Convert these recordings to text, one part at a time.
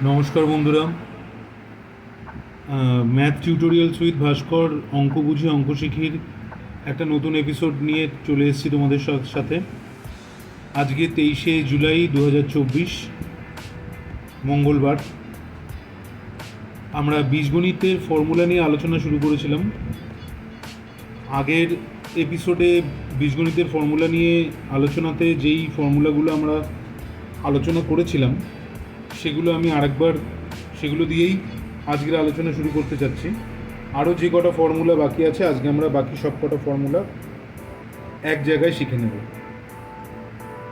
নমস্কার বন্ধুরা। Math tutorial সুইথ ভাস্কর, অঙ্ক বুঝি, অঙ্ক শিখির একটা নতুন এপিসোড নিয়ে চলে এসেছি তোমাদের সাথে আজকে তেইশে জুলাই দু হাজার চব্বিশ, মঙ্গলবার। আমরা বীজগণিতের ফর্মুলা নিয়ে আলোচনা শুরু করেছিলাম। আগের এপিসোডে বীজগণিতের ফর্মুলা নিয়ে আলোচনাতে যেই ফর্মুলাগুলো আমরা আলোচনা করেছিলাম সেগুলো আমি আরেকবার, সেগুলো দিয়েই আজকের আলোচনা শুরু করতে চাচ্ছি। আরও যে কটা ফর্মুলা বাকি আছে, আজকে আমরা বাকি সব কটা ফর্মুলা এক জায়গায় শিখে নেব।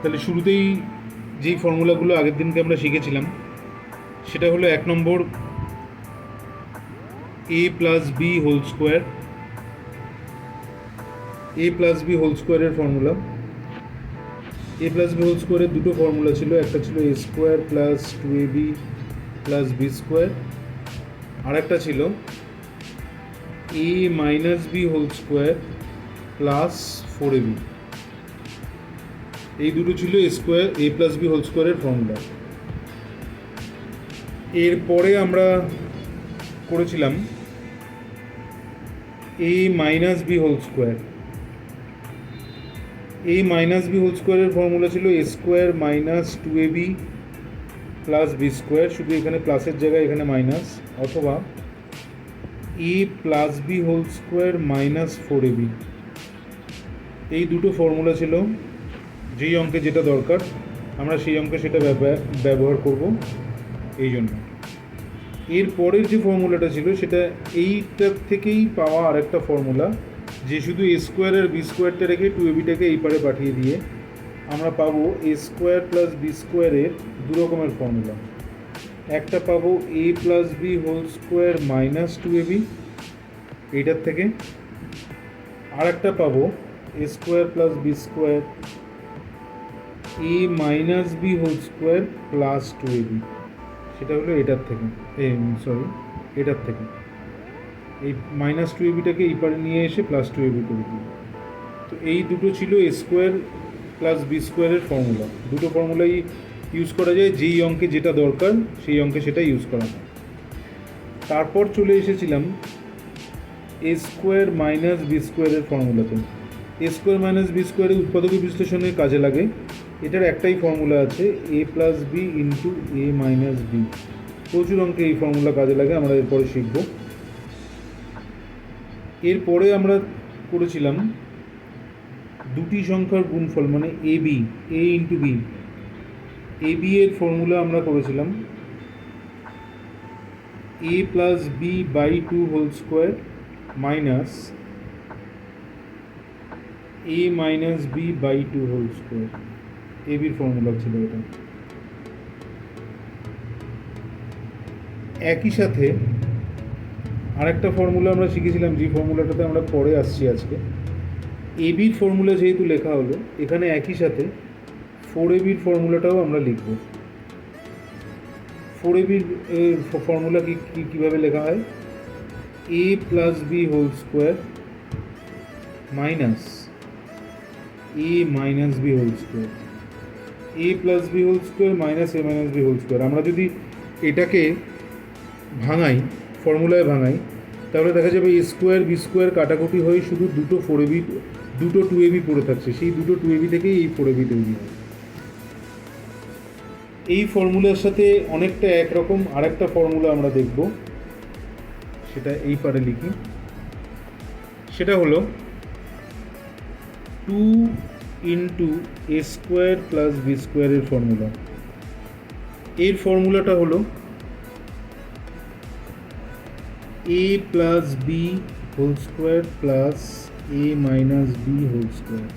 তাহলে শুরুতেই যেই ফর্মুলাগুলো আগের দিনকে আমরা শিখেছিলাম, সেটা হলো এক নম্বর A plus B whole square A plus B whole স্কোয়ারের formula A plus B whole স্কোয়ারের দুটো ফর্মুলা ছিল, একটা ছিল A square plus two A B plus B square আর একটা ছিল A minus B whole square plus four A B এই দুটো ছিল A square A plus B whole স্কোয়ারের ফর্মুলা এরপরে আমরা করেছিলাম A minus B whole square A minus B whole স্কোয়ারের ফর্মুলা ছিল A square minus two A B plus B square শুধু এখানে প্লাসের জায়গায় এখানে মাইনাস অথবা A plus B whole square minus four A B এই দুটো ফর্মুলা ছিল, যেই অঙ্কে যেটা দরকার, আমরা সেই অঙ্কে সেটা ব্যবহার- করব এই জন্য। এর পরের যে ফর্মুলাটা ছিল, সেটা এইটার থেকেই পাওয়া আরেকটা ফর্মুলা যে শুধু এ স্কোয়ার আর বি স্কোয়ারটা রেখে টু এবিটাকে এই পারে পাঠিয়ে দিয়ে আমরা পাবো এ স্কোয়ার প্লাস বি স্কোয়ারের দু রকমের ফর্মুলা একটা পাবো A plus B whole square minus two A B এইটার থেকে। আর একটা পাবো A square plus B square A minus B whole square plus two A B সেটা হলো এটার থেকে সরি এটার থেকে। এই মাইনাস টু এবিটাকে এই পারে নিয়ে এসে প্লাস টু এবি করে দিই তো এই দুটো ছিল এ স্কোয়ার প্লাস বি স্কোয়ারের ফর্মুলা দুটো ফর্মুলাই ইউজ করা যায়, যেই অঙ্কে যেটা দরকার, সেই অঙ্কে সেটা ইউজ করা হয়। তারপর চলে এসেছিলাম এ স্কোয়ার মাইনাস বি স্কোয়ারের ফর্মুলাতে এ স্কোয়ার মাইনাস বি স্কোয়ারের উৎপাদক বিশ্লেষণের কাজে লাগে। এটার একটাই ফর্মুলা আছে A plus B into A minus B প্রচুর অঙ্কে এই ফর্মুলা কাজে লাগে, আমরা এরপরে শিখব। এরপরে আমরা করেছিলাম দুটি সংখ্যার গুণফল মানে A B A into B A B এর ফর্মুলা আমরা করেছিলাম A plus B by two whole square minus A minus B by two whole square A বির ফর্মুলা ছিল এটা। একই সাথে আরেকটা ফর্মুলা আমরা শিখেছিলাম, যে ফর্মুলাটাতে আমরা পরে আসছি আজকে। এবির ফর্মুলা যেহেতু লেখা হলো, এখানে একই সাথে ফোর এবির ফর্মুলাটাও আমরা লিখব। ফোর এবির ফর্মুলা কি, কি- কীভাবে লেখা হয়? A plus B whole square minus A minus B whole square A plus B whole square minus A minus B whole square আমরা যদি এটাকে ভাঙাই ফর্মুলায় ভাঙাই তাহলে দেখা যাবে এ স্কোয়ার বি স্কোয়ার কাটাকুটি হয়ে শুধু দুটো ফোর এবি দুটো টু এবি পড়ে থাকছে। সেই দুটো টু এবি থেকেই এই ফোর এবি তৈরি হয়। এই ফর্মুলার সাথে অনেকটা একরকম আরেকটা ফর্মুলা আমরা দেখব। সেটা এই পারে লিখি। সেটা হলো two into a square plus b স্কোয়ারের ফর্মুলা এর ফর্মুলাটা হলো a plus b whole square plus a minus b whole square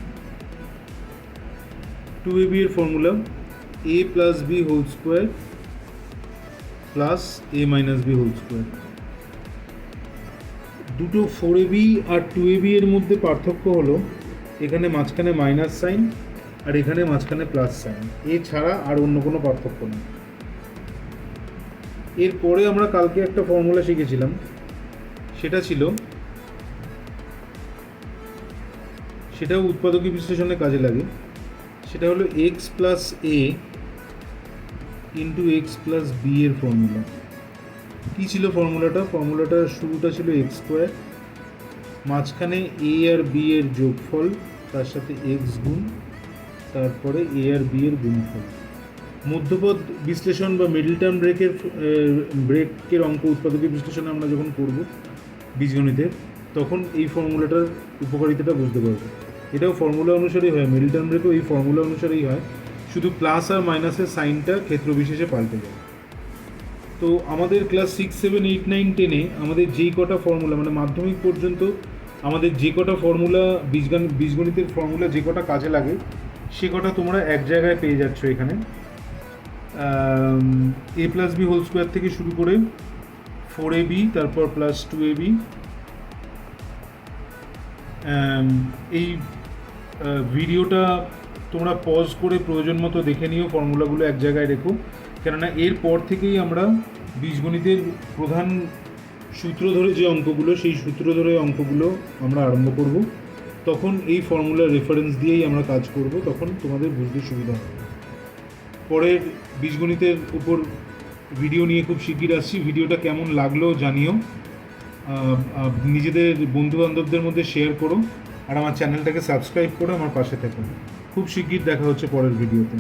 two a b এর formula a plus b whole square plus a minus b whole square দুটো four এ b আর two A B এর মধ্যে পার্থক্য হলো, এখানে মাঝখানে minus sine আর এখানে মাঝখানে প্লাস সাইন এছাড়া আর অন্য কোনো পার্থক্য নেই। এরপরে আমরা কালকে একটা ফর্মুলা শিখেছিলাম। সেটা ছিল সেটাও উৎপাদকী বিশ্লেষণে কাজে লাগে। সেটা হলো x plus a into x plus b এর ফর্মুলা কী ছিল ফর্মুলাটা ফর্মুলাটার শুরুটা ছিল এক্স স্কোয়ার মাঝখানে এ আর বি এর যোগফল, তার সাথে এক্স গুণ, তারপরে এ আর বি এর গুণফল। মধ্যপদ বিশ্লেষণ বা মিডল টার্ম ব্রেকের ব্রেকের অঙ্ক উৎপাদকের বিশ্লেষণ আমরা যখন করব বীজগণিতের, তখন এই ফর্মুলাটার উপকারিতাটা বুঝতে পারব। এটাও ফর্মুলা অনুসারেই হয় মিডল টার্ম ব্রেকও এই ফর্মুলা অনুসারেই হয়। শুধু প্লাস আর মাইনাসের সাইনটা ক্ষেত্র বিশেষে পাল্টে যায়। তো আমাদের class six seven eight nine টেনে আমাদের যেই কটা ফর্মুলা মানে মাধ্যমিক পর্যন্ত আমাদের যে কটা ফর্মুলা বীজগান বীজগণিতের ফর্মুলা যে কটা কাজে লাগে, সে কটা তোমরা এক জায়গায় পেয়ে যাচ্ছ এখানে। A plus b whole square থেকে শুরু করে ফোর এ বি তারপর প্লাস টু এ বি এই ভিডিওটা তোমরা পজ করে প্রয়োজন মতো দেখে নিও ফর্মুলাগুলো এক জায়গায় রেখো। কেননা এরপর থেকেই আমরা বীজগণিতের প্রধান সূত্র ধরে যে অঙ্কগুলো, সেই সূত্র ধরে অঙ্কগুলো আমরা আরম্ভ করব। তখন এই ফর্মুলার রেফারেন্স দিয়েই আমরা কাজ করব, তখন তোমাদের বুঝতে সুবিধা হবে। পরের বীজগণিতের উপর ভিডিও নিয়ে খুব শিগগির আসছি। ভিডিওটা কেমন লাগল জানিও। নিজেদের বন্ধুবান্ধবদের মধ্যে শেয়ার করো। আর আমার চ্যানেলটাকে সাবস্ক্রাইব করে, আমার পাশে থেকো। খুব শিগগির দেখা হচ্ছে পরের ভিডিওতে।